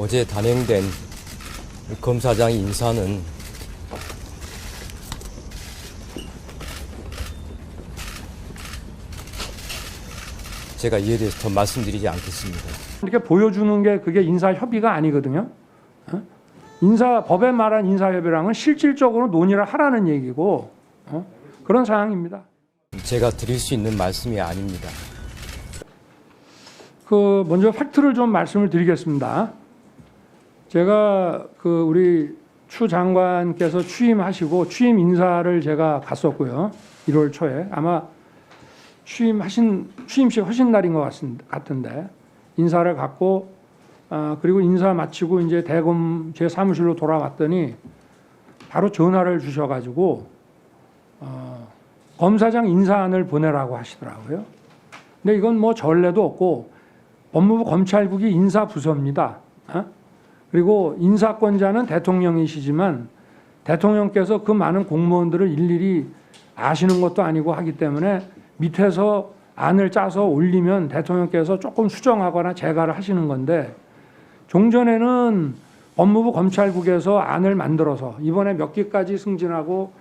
어제 단행된 검사장 인사는 제가 이에 대해서 더 말씀드리지 않겠습니다. 이렇게 보여주는 게 그게 인사 협의가 아니거든요. 어? 인사 법에 말한 인사 협의랑은 실질적으로 논의를 하라는 얘기고 어? 그런 상황입니다. 제가 드릴 수 있는 말씀이 아닙니다. 그 먼저 팩트를 좀 말씀을 드리겠습니다. 제가 그 우리 추 장관께서 취임하시고 취임 인사를 제가 갔었고요. 1월 초에 아마 취임하신 취임식 하신 날인 것. 같은데 인사를 갔고 아, 그리고 인사 마치고 이제 대검 제 사무실로 돌아왔더니 바로 전화를 주셔가지고 어, 검사장 인사안을 보내라고 하시더라고요. 근데 이건 뭐 전례도 없고 법무부 검찰국이 인사 부서입니다. 어? 그리고 인사권자는 대통령이시지만 대통령께서 그 많은 공무원들을 일일이 아시는 것도 아니고 하기 때문에 밑에서 안을 짜서 올리면 대통령께서 조금 수정하거나 제가를 하시는 건데 종전에는 법무부 검찰국에서 안을 만들어서 이번에 몇 개까지 승진하고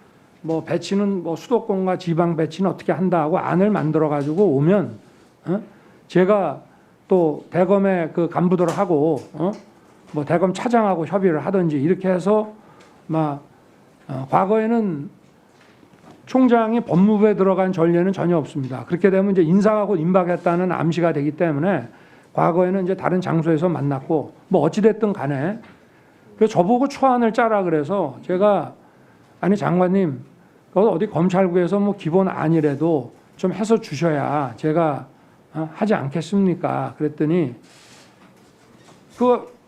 뭐 배치는 뭐 수도권과 지방 배치는 어떻게 한다 하고 안을 만들어 가지고 오면 어? 제가 또 대검의 그 간부들을 하고 어? 뭐 대검 차장하고 협의를 하든지 이렇게 해서 막 어, 과거에는 총장이 법무부에 들어간 전례는 전혀 없습니다. 그렇게 되면 이제 인사하고 임박했다는 암시가 되기 때문에 과거에는 이제 다른 장소에서 만났고 뭐 어찌 됐든 간에 그 저보고 초안을 짜라 그래서 제가 아니 장관님 그 어디 검찰국에서 뭐 기본 안이라도 좀 해서 주셔야 제가 어, 하지 않겠습니까? 그랬더니 그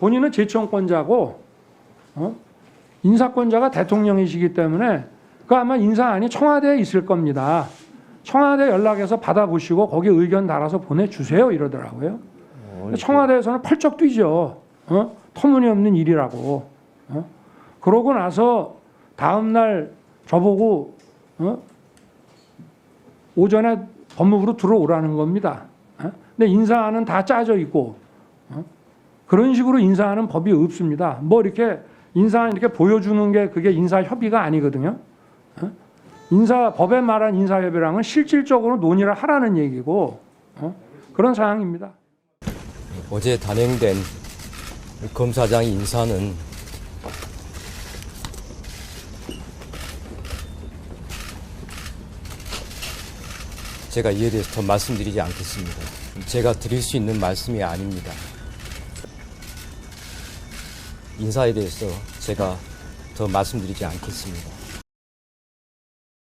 본인은 재청권자고 어? 인사권자가 대통령이시기 때문에 그 아마 인사안이 청와대에 있을 겁니다. 청와대 연락해서 받아보시고 거기 의견 달아서 보내주세요 이러더라고요. 청와대에서는 펄쩍 뛰죠. 어? 터무니없는 일이라고. 어? 그러고 나서 다음 날 저보고 어? 오전에 법무부로 들어오라는 겁니다. 어? 근데 인사안은 다 짜져 있고 어? 그런 식으로 인사하는 법이 없습니다. 뭐 이렇게 인사안 이렇게 보여주는 게 그게 인사 협의가 아니거든요. 어? 인사 법에 말한 인사 협의랑은 실질적으로 논의를 하라는 얘기고 어? 그런 상황입니다. 어제 단행된 검사장 인사는 제가 이에 대해서 더 말씀드리지 않겠습니다. 제가 드릴 수 있는 말씀이 아닙니다. 인사에 대해서 제가 더 말씀드리지 않겠습니다.